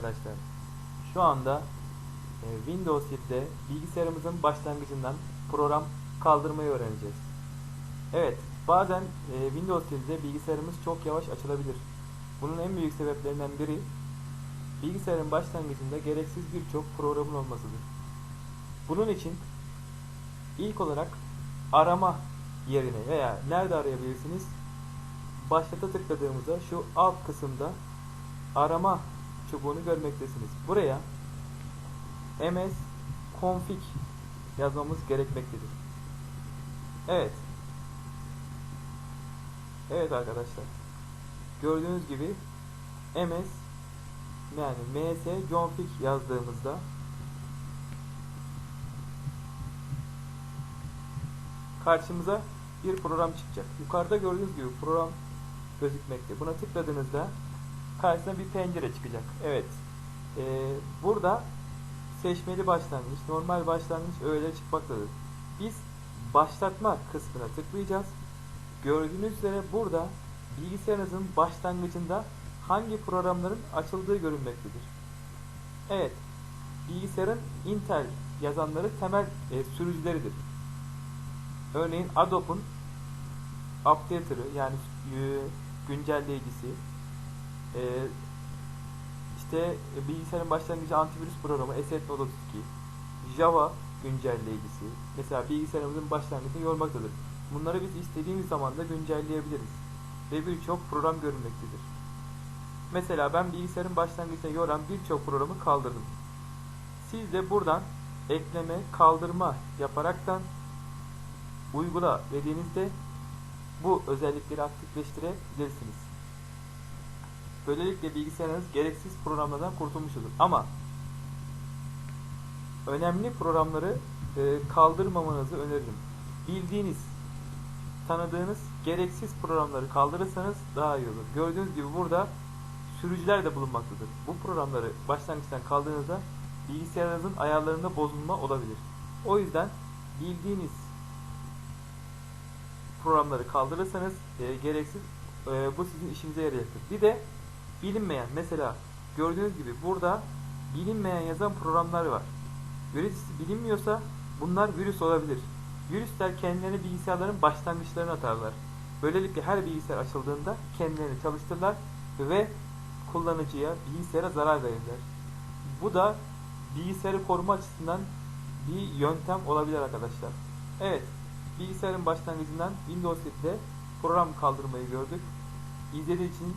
arkadaşlar. Şu anda e, Windows 7'de bilgisayarımızın başlangıcından program kaldırmayı öğreneceğiz. Evet, bazen e, Windows 7'de bilgisayarımız çok yavaş açılabilir. Bunun en büyük sebeplerinden biri bilgisayarın başlangıcında gereksiz birçok programın olmasıdır. Bunun için ilk olarak arama yerine veya nerede arayabilirsiniz? Başlata tıkladığımızda şu alt kısımda arama çubuğunu görmektesiniz. Buraya ms config yazmamız gerekmektedir. Evet. Evet arkadaşlar. Gördüğünüz gibi ms yani ms config yazdığımızda karşımıza bir program çıkacak. Yukarıda gördüğünüz gibi program gözükmekte. Buna tıkladığınızda karşısına bir pencere çıkacak. Evet. Ee, burada seçmeli başlangıç, normal başlangıç öyle çıkmaktadır. Biz başlatma kısmına tıklayacağız. Gördüğünüz üzere burada bilgisayarınızın başlangıcında hangi programların açıldığı görünmektedir. Evet. Bilgisayarın Intel yazanları temel e, sürücüleridir. Örneğin Adobe'un updater'ı yani e, güncelleyicisi e, işte bilgisayarın başlangıcı antivirüs programı Asset.32 Java güncelleyicisi mesela bilgisayarımızın başlangıcını yormaktadır. Bunları biz istediğimiz zaman da güncelleyebiliriz ve birçok program görünmektedir. Mesela ben bilgisayarın başlangıcına yoran birçok programı kaldırdım. Siz de buradan ekleme, kaldırma yaparaktan uygula dediğinizde bu özellikleri aktifleştirebilirsiniz. Böylelikle bilgisayarınız gereksiz programlardan kurtulmuş olur. Ama önemli programları e, kaldırmamanızı öneririm. Bildiğiniz, tanıdığınız gereksiz programları kaldırırsanız daha iyi olur. Gördüğünüz gibi burada sürücüler de bulunmaktadır. Bu programları başlangıçtan kaldırdığınızda bilgisayarınızın ayarlarında bozulma olabilir. O yüzden bildiğiniz programları kaldırırsanız e, gereksiz e, bu sizin işinize yarayacaktır. Bir de bilinmeyen mesela gördüğünüz gibi burada bilinmeyen yazan programlar var. Virüs bilinmiyorsa bunlar virüs olabilir. Virüsler kendilerini bilgisayarların başlangıçlarına atarlar. Böylelikle her bilgisayar açıldığında kendilerini çalıştırırlar ve kullanıcıya, bilgisayara zarar verirler. Bu da bilgisayarı koruma açısından bir yöntem olabilir arkadaşlar. Evet, bilgisayarın başlangıcından Windows 7'de program kaldırmayı gördük. İzlediğiniz için